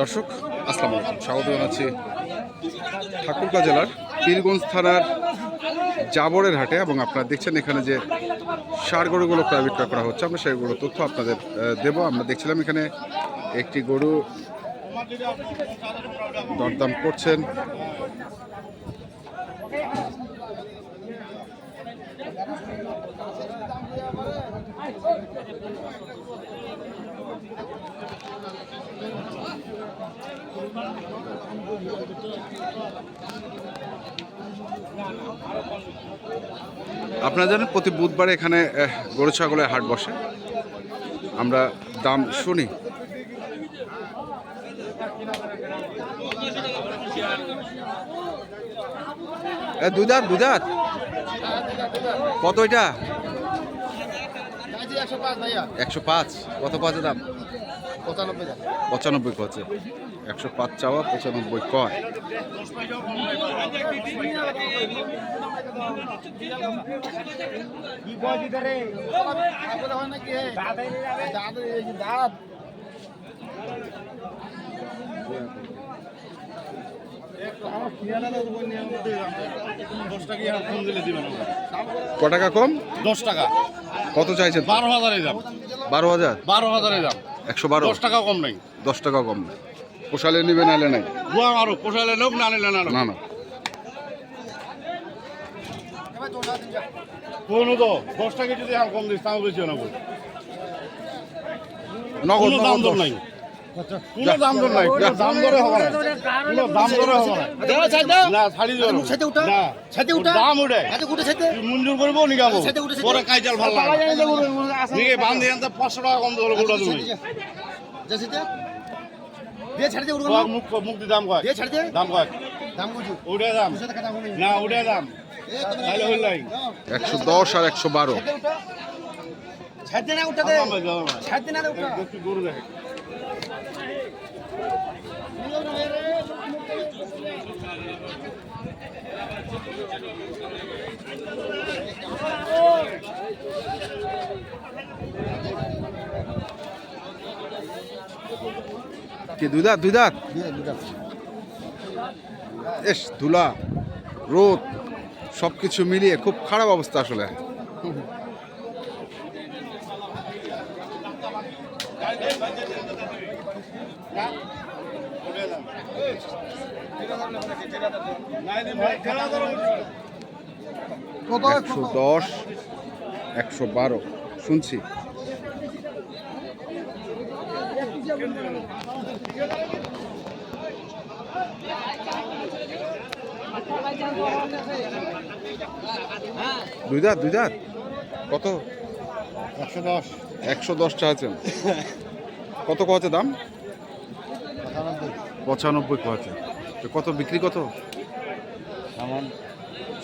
দর্শক, আসসালামু আলাইকুম। স্বাগত জানাচ্ছি ঠাকুরগাঁ জেলার পীরগঞ্জ থানার জাবরের হাটে এবং আপনারা দেখছেন এখানে যে সার গরুগুলো বিক্রয় করা হচ্ছে। আমরা সেইগুলো তথ্য আপনাদের দেব। আমরা দেখছিলাম এখানে একটি গরু দরদাম করছেন। আপনারা জানেন প্রতি বুধবার এখানে গরু ছাগলের হাট বসে। আমরা দাম শুনি। দুই দাঁত কত এটা? একশো পাঁচ কত পাঁচের দাম? পঁচানব্বই কছে একশো পাঁচ চাওয়া পঁচানব্বই কয়? ক টাকা কম? দশ টাকা। কত চাইছেন? বারো হাজারের দাম। বারো হাজার? বারো হাজারের দাম। একশো বারো। দশ টাকা কম নেই। দশ টাকা কম নেই। পোষালে নিবে নালে নাই? আরও পোষালে লোক না নিলে না না না কোনো তো দশ টাকা যদি কম দিস তাও বেশি না নগদ দাম তো দর নাই। কোনো দাম দর নাই। কোনো দাম দরে হবে না। কোনো দাম দরে হবে না। দেওয়া চাই দাও। না ছাড়ি সাথে উঠা। না। সাথে উঠা। দাম উঠে। হাতে গুটে সাথে তুই মঞ্জুর করব নিগাবো সাথে উঠে পরে কাইজাল ভালো লাগে। নিগে বান্ধি আনতে পাঁচশো টাকা কম দেবো গোটা তুমি। যাচ্ছে দিয়ে ছাড়তে উঠবো কয়েক মুখ মুখ দিয়ে দাম কয় দিয়ে ছাড়তে। দাম কয় দাম বুঝু। না উঠে দাম। একশো দশ আর একশো বারো। ছাড়তে না ছাড়তে না উঠা। একটু গরু দেখে। কি দুই দাঁত দুই দাঁত? এস ধুলা রোদ সব কিছু মিলিয়ে খুব খারাপ অবস্থা আসলে। একশো দশ একশো বারো। শুনছি। দুই দাঁত দুই দাঁত। কত? একশো দশ। একশো দশ চাইছেন। কত কছে দাম? পঁচানব্বই। তো কত বিক্রি কত?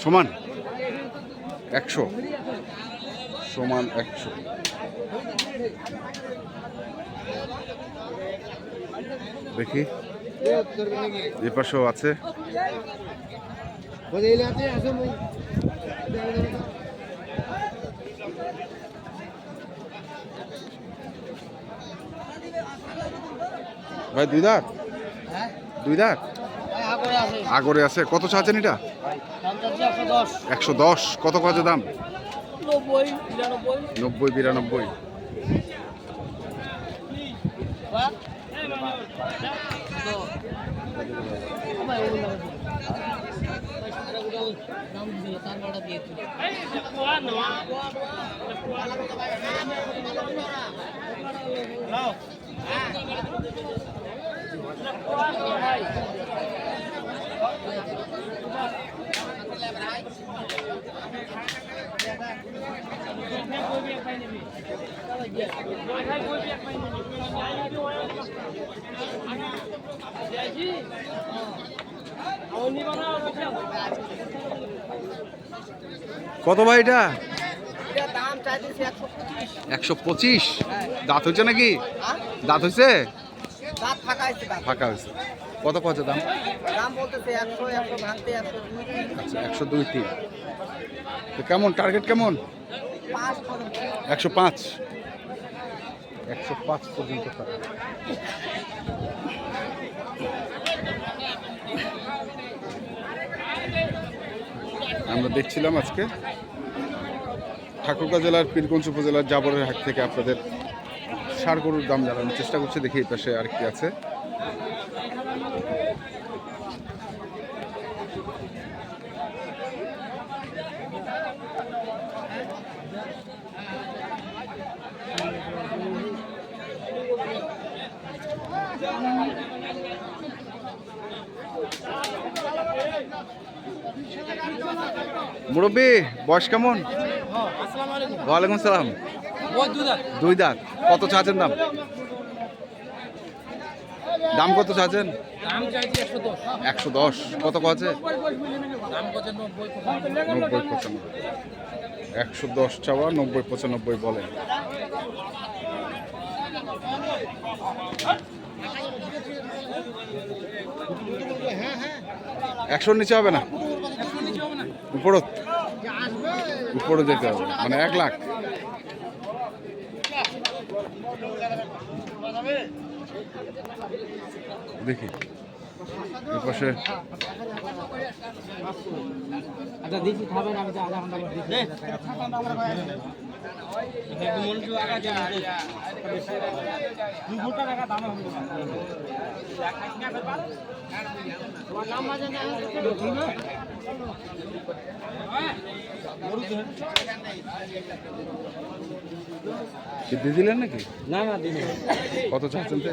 সমান। একশো। সমান একশো। দেখি। এ পাশেও আছে। ভাই দুই দাঁত? দুই দাঁত? আগরে আছে। কত চাচ্ছেন এটা? একশো দশ। কত কত দাম? নব্বই বিরানব্বই। কত ভাই এটা? একশো পঁচিশ। দাঁত হয়েছে নাকি? দাঁত হয়েছে? ফাঁকা হয়েছে কত কত দাম? আচ্ছা একশো দুই তিন। তো কেমন টার্গেট কেমন? একশো পাঁচ। একশো পাঁচ পর্যন্ত আমরা দেখছিলাম আজকে ঠাকুরগাঁ জেলার পীরগঞ্জ উপজেলার জাবরের হাট থেকে আপনাদের ষাড় গরুর দাম জানানোর চেষ্টা করছি দেখি এই পাশে আর কি আছে। মুরব্বী বয়স কেমন? ওয়ালাইকুম সালাম। দুই দাঁত। কত চাচ্ছেন দাম? দাম কত চাচ্ছেন? একশো দশ। কত আছে নব্বই নব্বই পঁচানব্বই। একশো দশ চাওয়া নব্বই পঁচানব্বই বলেন একশোর নিচে হবে না? উপরও উপরে যেতে হবে। মানে এক লাখ। দেখি। এই পাশে আচ্ছা দেখি খাবেন আমি তো আধা ঘণ্টা পর দিয়ে দিলেন নাকি? না না কত চাচ্ছেন তে?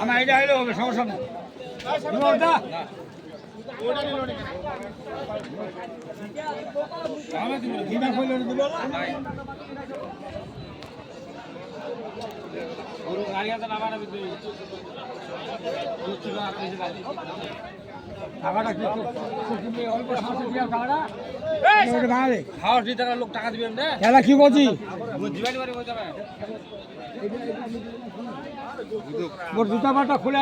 আমার এটা হইলে হবে সমস্যা নেই টাকা লোক টাকা দিবেন খেলা কি করছি হয়ে মোর জুতা বাটা খুলে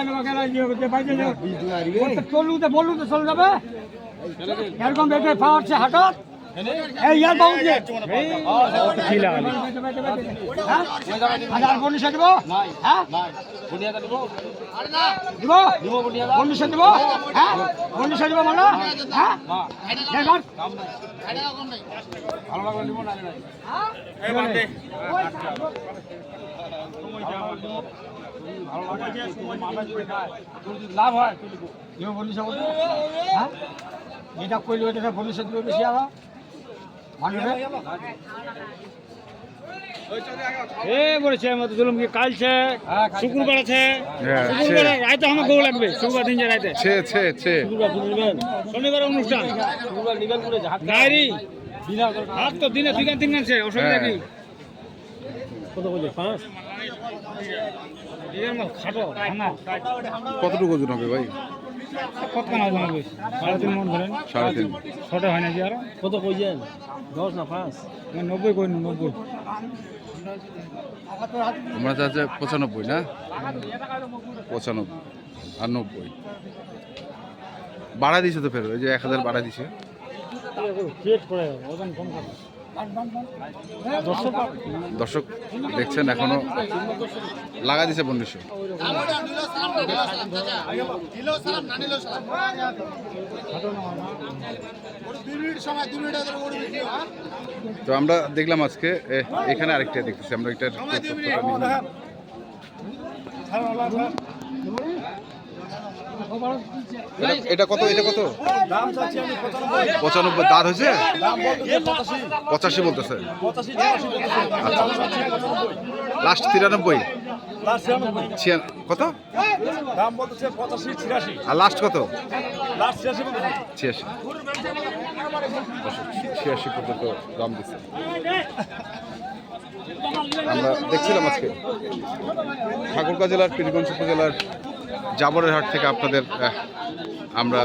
বাইরে চলু তো বললু তো চলে যাবে। এরকম বেটে পাওয়াচ্ছে হাটত। এই, ইয়ার বাবু যে হ্যাঁ? হাজার বনিশা দিব? হ্যাঁ? দিব? দিব? বনিশা হ্যাঁ? বনিশা দিব মানে? হ্যাঁ? ভালো লাগলে দিব না নাই লাভ হয়। হ্যাঁ? যেটা আবার। মানবে? এ বলেছে মতো জুলুম কি কালছে শুক্রবার আছে। হ্যাঁ, শুক্রবার ছে- রাইতে আমার গৌ লাগবে শুক্রবার দিন যে রাইতে ছে ছে ছে শুক্রবার শনিবার অনুষ্ঠান। শুক্রবার নিবেন করে ডায়েরি। হাত তো দিনে দুই গান তিন গান সে অসুবিধা হ্যাঁ। কি কত বলছে পাঁচ? খাটো কতটুকু ওজন হবে ভাই? কত কানা ওজন হবে? সাড়ে তিন মন ধরেন। সাড়ে তিন। ছোট হয় নাকি আর? কত কইছেন? দশ না পাঁচ? নব্বই কই নব্বই। আমরা চাচ্ছে পঁচানব্বই না? পঁচানব্বই আর নব্বই। বাড়া দিছে তো ফের ওই যে এক হাজার বাড়া দিছে। ওজন কম দর্শক দেখছেন এখনও লাগা দিছে বন্ডিশো তো আমরা দেখলাম আজকে এখানে আরেকটা দেখতেছি, আমরা নিলাম। এটা- কত, এটা কত? পঁচানব্বই। দাঁত হয়েছে? পঁচাশি বলতেছে। লাস্ট তিরানব্বই। ছিয়ান- কত? আর লাস্ট কত? ছিয়াশি। ছিয়াশি পর্যন্ত দাম দিচ্ছে। আমরা দেখছিলাম আজকে। ঠাকুরগাঁ জেলার, পীরগঞ্জ উপজেলার জাবরের হাট থেকে আপনাদের আমরা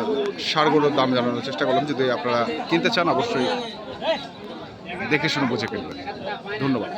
সারগুলোর দাম জানানোর চেষ্টা করলাম। যদি আপনারা কিনতে চান, অবশ্যই দেখে শুনে বুঝে কিনবেন। ধন্যবাদ।